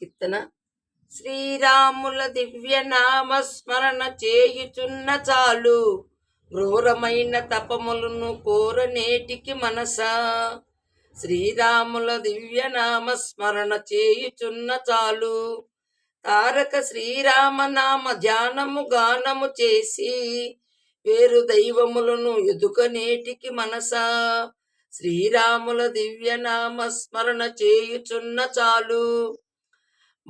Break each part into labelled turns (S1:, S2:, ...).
S1: కీర్తన. శ్రీరాముల దివ్య నామ స్మరణ చేయుచున్న చాలు. క్రూరమైన తపములను కోర నేటికి మనసా. శ్రీరాముల దివ్య నామ స్మరణ చేయుచున్న చాలు. తారక శ్రీరామ నామ ధ్యానము గానము చేసి వేరు దైవములను ఎదుక నేటికి మనసా. శ్రీరాముల దివ్యనామ స్మరణ చేయుచున్న చాలు.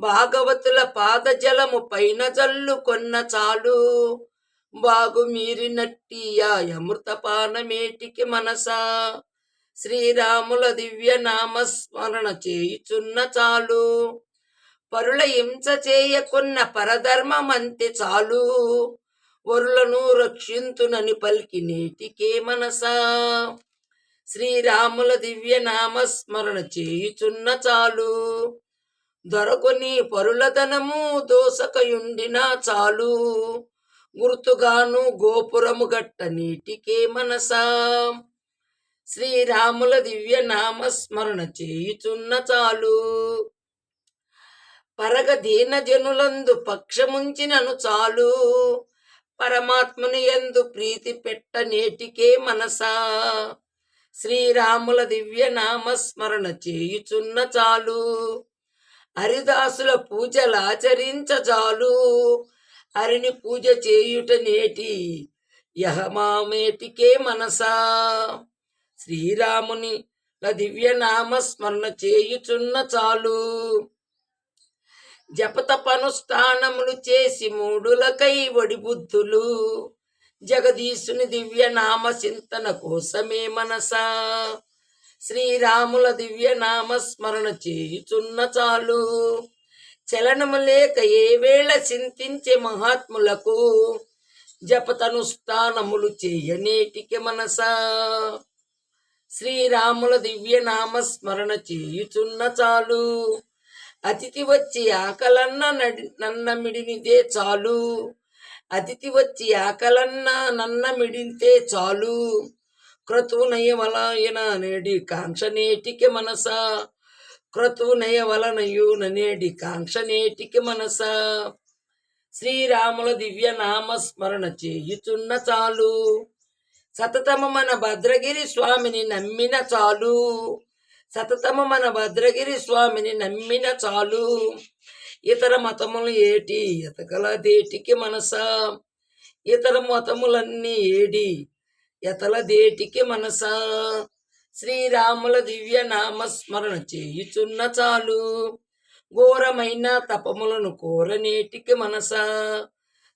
S1: భాగవతుల పాదజలము పైన జల్లు కొన్న చాలు. బాగు మీరినట్టి అమృతపానమేటికి మనసా. శ్రీరాముల దివ్య నామ స్మరణ చేయుచున్న చాలు. పరుల హింస చేయకున్న పరధర్మమంతే చాలు. వరులను రక్షింతునని పలికి నేటికే మనసా. శ్రీరాముల దివ్య నామ స్మరణ చేయుచున్న చాలు. దొరకుని పరులధనము దోసకయుండిన చాలు. గుర్తుగాను గోపురము గట్ట నీటికే మనసా. శ్రీరాముల దివ్య నామ స్మరణ చేయుచున్న చాలు. పరగ దీన జనులందు పక్షముంచినను చాలు. పరమాత్మని ఎందు ప్రీతి పెట్ట నేటికే మనసా. శ్రీరాముల దివ్య నామ స్మరణ చేయుచున్న చాలు. హరిదాసుల పూజలాచరించ చాలు హరిని పూజ చేయుట నేటి యహమామేటికే మనసా. శ్రీరాముని దివ్య నామ స్మరణ చేయుచున్న చాలు. జపతపనుష్ఠానములు చేసి మూడులకై వడి బుద్ధులు జగదీశుని దివ్య నామ చింతన కోసమే మనసా. శ్రీరాముల దివ్య నామస్మరణ చేయుచున్న చాలు. చలనము లేక ఏ వేళ చింతించే మహాత్ములకు జపతనుష్ఠానములు చేయనేటికి మనసా. శ్రీరాముల దివ్య నామస్మరణ చేయుచున్న చాలు. అతిథి వచ్చి ఆకలన్న నడి నన్న మిడినిదే చాలు. అతిథి వచ్చి ఆకలన్న నన్న మిడితే చాలు. క్రతువు నయవలయన నేడి కాంక్ష నేటికి మనస. క్రతువు నయవలనయు నేడి కాంక్ష నేటికి మనస. శ్రీరాముల దివ్య నామ స్మరణ చేయుచున్న చాలు. సతతము మన భద్రగిరి స్వామిని నమ్మిన చాలు. సతతము మన భద్రగిరి స్వామిని నమ్మిన చాలు. ఇతర మతములు ఏటి? ఎతకల దేటికి మనస. ఇతర మతములన్నీ ఏడి? ఎతల దేటికి మనసా. శ్రీరాముల దివ్య నామ స్మరణ చేయుచున్న చాలు. ఘోరమైన తపములను కోరనేటికి మనసా.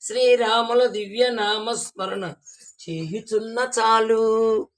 S1: శ్రీరాముల దివ్య నామ స్మరణ చేయుచున్న చాలు.